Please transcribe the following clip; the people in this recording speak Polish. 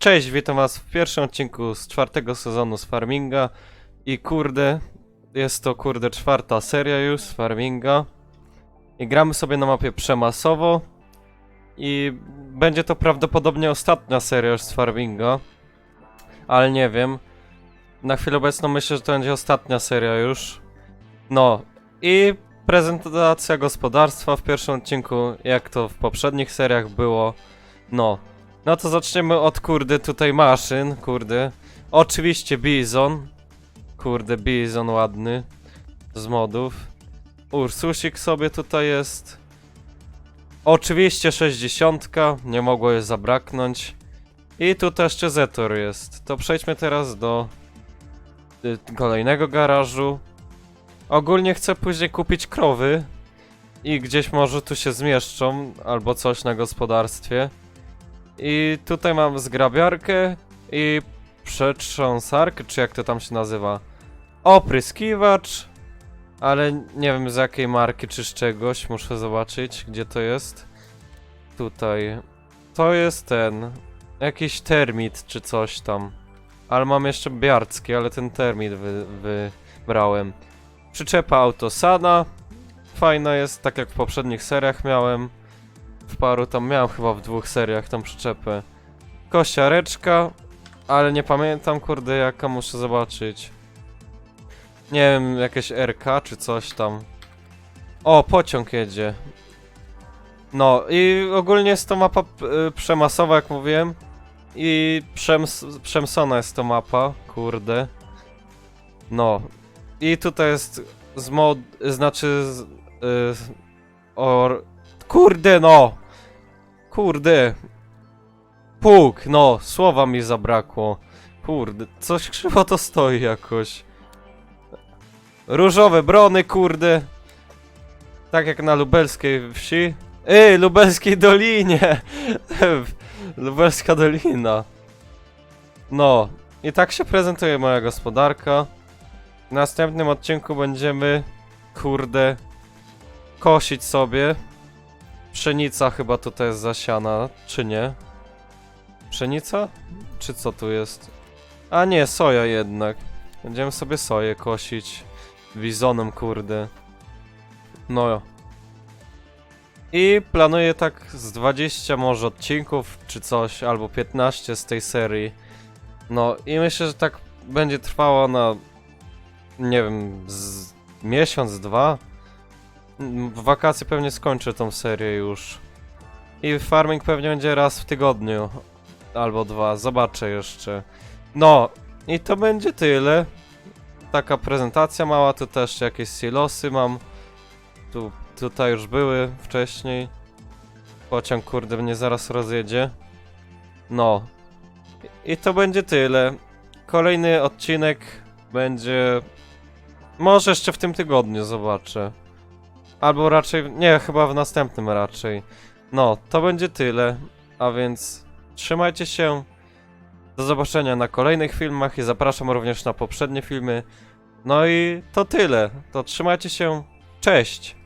Cześć, witam was w pierwszym odcinku z czwartego sezonu z Farminga i kurde, jest to kurde czwarta seria już z Farminga i gramy sobie na mapie przemasowo i będzie to prawdopodobnie ostatnia seria już z Farminga, ale nie wiem. Na chwilę obecną myślę, że to będzie ostatnia seria już. No i prezentacja gospodarstwa w pierwszym odcinku, jak to w poprzednich seriach było. No, no to zaczniemy od kurde tutaj maszyn, kurde. Oczywiście Bizon. Kurde, Bizon ładny. Z modów. Ursusik sobie tutaj jest. Oczywiście 60, nie mogło jej zabraknąć. I tu też jeszcze Zetor jest. To przejdźmy teraz do y, kolejnego garażu. Ogólnie chcę później kupić krowy. I gdzieś może tu się zmieszczą, albo coś na gospodarstwie. I tutaj mam zgrabiarkę i przetrząsarkę, czy jak to tam się nazywa. Opryskiwacz, ale nie wiem z jakiej marki czy z czegoś, muszę zobaczyć gdzie to jest. Tutaj. To jest ten, jakiś termit czy coś tam. Ale mam jeszcze biarcki, ale ten termit wy, wybrałem. Przyczepa Autosana. Fajna jest, tak jak w poprzednich seriach miałem w paru tam miałem chyba w dwóch seriach tą przyczepę. Kosiareczka, ale nie pamiętam kurde jaka muszę zobaczyć. Nie wiem, jakieś RK czy coś tam. O, pociąg jedzie. No i ogólnie jest to mapa y, przemasowa jak mówiłem. I przems przemsona jest to mapa, kurde. No. I tutaj jest z mod, znaczy z, y, or, Kurde no! Kurde. Puk, no, słowa mi zabrakło. Kurde, coś krzywo to stoi jakoś. Różowe brony, kurde. Tak jak na lubelskiej wsi. Ej, lubelskiej dolinie! Lubelska dolina. No, i tak się prezentuje moja gospodarka. W następnym odcinku będziemy, kurde, kosić sobie. Pszenica chyba tutaj jest zasiana, czy nie? Pszenica? Czy co tu jest? A nie, soja jednak. Będziemy sobie soję kosić. Wizonem, kurde. No. I planuję tak z 20 może odcinków, czy coś, albo 15 z tej serii. No i myślę, że tak będzie trwało na... Nie wiem, z miesiąc, dwa? W wakacje pewnie skończę tą serię już. I farming pewnie będzie raz w tygodniu. Albo dwa, zobaczę jeszcze. No, i to będzie tyle. Taka prezentacja mała, tu też jakieś silosy mam. Tu, tutaj już były wcześniej. Pociąg kurde mnie zaraz rozjedzie. No. I to będzie tyle. Kolejny odcinek będzie... Może jeszcze w tym tygodniu zobaczę. Albo raczej, nie, chyba w następnym raczej. No, to będzie tyle. A więc trzymajcie się. Do zobaczenia na kolejnych filmach i zapraszam również na poprzednie filmy. No i to tyle. To trzymajcie się. Cześć!